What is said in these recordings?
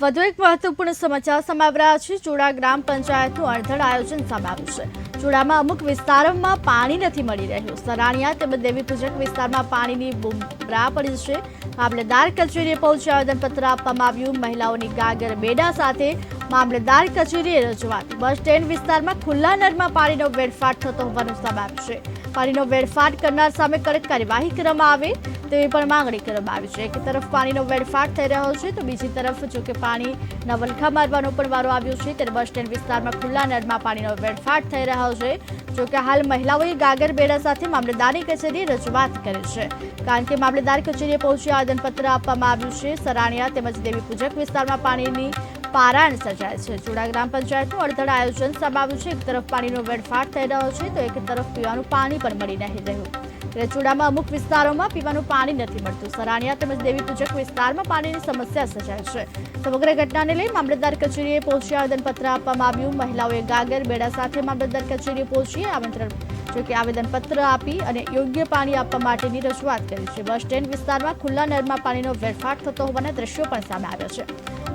વધુ એક મહત્વપૂર્ણ સમાચાર સામે છે. ચૂડા ગ્રામ પંચાયતનું અડધડ આયોજન સામે છે. ચૂડામાં અમુક વિસ્તારોમાં પાણી નથી મળી રહ્યું. સરાણિયા તેમજ દેવી પૂજક વિસ્તારમાં પાણીની બુમરા પડી છે. મામલેદાર કચેરીએ પહોંચી આવેદનપત્ર આપવામાં આવ્યું. મહિલાઓની ગાગર બેડા સાથે મામલેદાર કચેરીએ રજૂઆત. બસ સ્ટેન્ડ વિસ્તારમાં ખુલ્લા નળમાં પાણીનો વેડફાટ થતો હોવાનું સામે આવશે પાણીનો વેડફાટ કરનાર સામે કડક કાર્યવાહી કરવામાં આવે તેવી પણ માંગણી કરવામાં આવી છે. એક તરફ પાણીનો વેડફાટ થઈ રહ્યો છે તો બીજી તરફ જો કે પાણી નવલખા મારવાનો પણ વારો આવ્યો છે ત્યારે બસ સ્ટેન્ડ વિસ્તારમાં ખુલ્લા નળમાં પાણીનો વેડફાટ થઈ રહ્યો છે. જો કે હાલ મહિલાઓએ ગાગર બેડા સાથે મામલતદારની કચેરીએ રજૂઆત કરી છે. કારણ કે મામલતદાર કચેરીએ પહોંચી આવેદનપત્ર આપવામાં આવ્યું છે. સરાણિયા તેમજ દેવી પૂજક વિસ્તારમાં પાણીની પારાયણ સર્જાય છે. ચુડા ગ્રામ પંચાયતનું અડધડ આયોજન સમાવ્યું છે. એક તરફ પાણીનો વેડફાટ થઈ રહ્યો છે તો એક તરફ પીવાનું પાણી પણ મળી નહીં રહ્યું. રેચુડામાં ચૂડામાં અમુક વિસ્તારોમાં પીવાનું પાણી નથી મળતું. સરાણિયા તેમજ દેવી પૂજક વિસ્તારમાં પાણીની સમસ્યા સર્જાય છે. સમગ્ર ઘટનાને લઈ મામલતદાર કચેરીએ પહોંચી આવેદનપત્ર આપવામાં આવ્યું. મહિલાઓએ ગાગર, બેડા સાથે મામલતદાર કચેરીએ પહોંચી આમંત્રણ જો કે આવેદનપત્ર આપી અને યોગ્ય પાણી આપવા માટેની રજૂઆત કરી છે. બસ સ્ટેન્ડ વિસ્તારમાં ખુલ્લા નરમાં પાણીનો વેડફાટ થતો હોવાના દ્રશ્યો પણ સામે આવ્યા છે.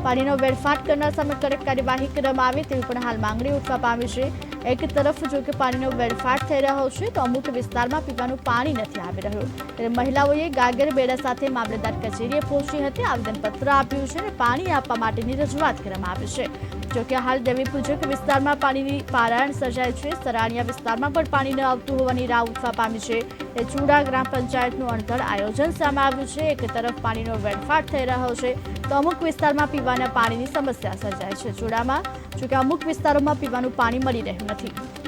પાણીનો વેડફાટ કરનાર સામે કડક કાર્યવાહી કરવામાં આવે તેવી પણ હાલ માંગણી ઉઠવા પામી છે. એક તરફ જો કે પાણીનો વેડફાટ થઈ રહ્યો છે, તો અમુક વિસ્તારમાં પીવાનું પાણી નથી આવી રહ્યું. ત્યારે મહિલાઓએ ગાગર બેડા સાથે મામલેદાર કચેરીએ પહોંચી હતી, આવેદનપત્ર આપ્યું છે અને પાણી આપવા માટેની રજૂઆત કરવામાં આવી છે. જોકે હાલ દેવી પૂજક વિસ્તારમાં પાણીની પારાયણ સર્જાય છે સરાણિયા વિસ્તારમાં પણ પાણી ન આવતું હોવાની રાહ ઉઠવા પામી છે. એ ચૂડા ગ્રામ પંચાયતનું અણધડ આયોજન સામે આવ્યું છે. એક તરફ પાણીનો વેડફાટ થઈ રહ્યો છે તો અમુક વિસ્તારમાં પીવાના પાણીની સમસ્યા સર્જાય છે. જોડામાં, જોકે અમુક વિસ્તારોમાં પીવાનું પાણી મળી રહ્યું નથી.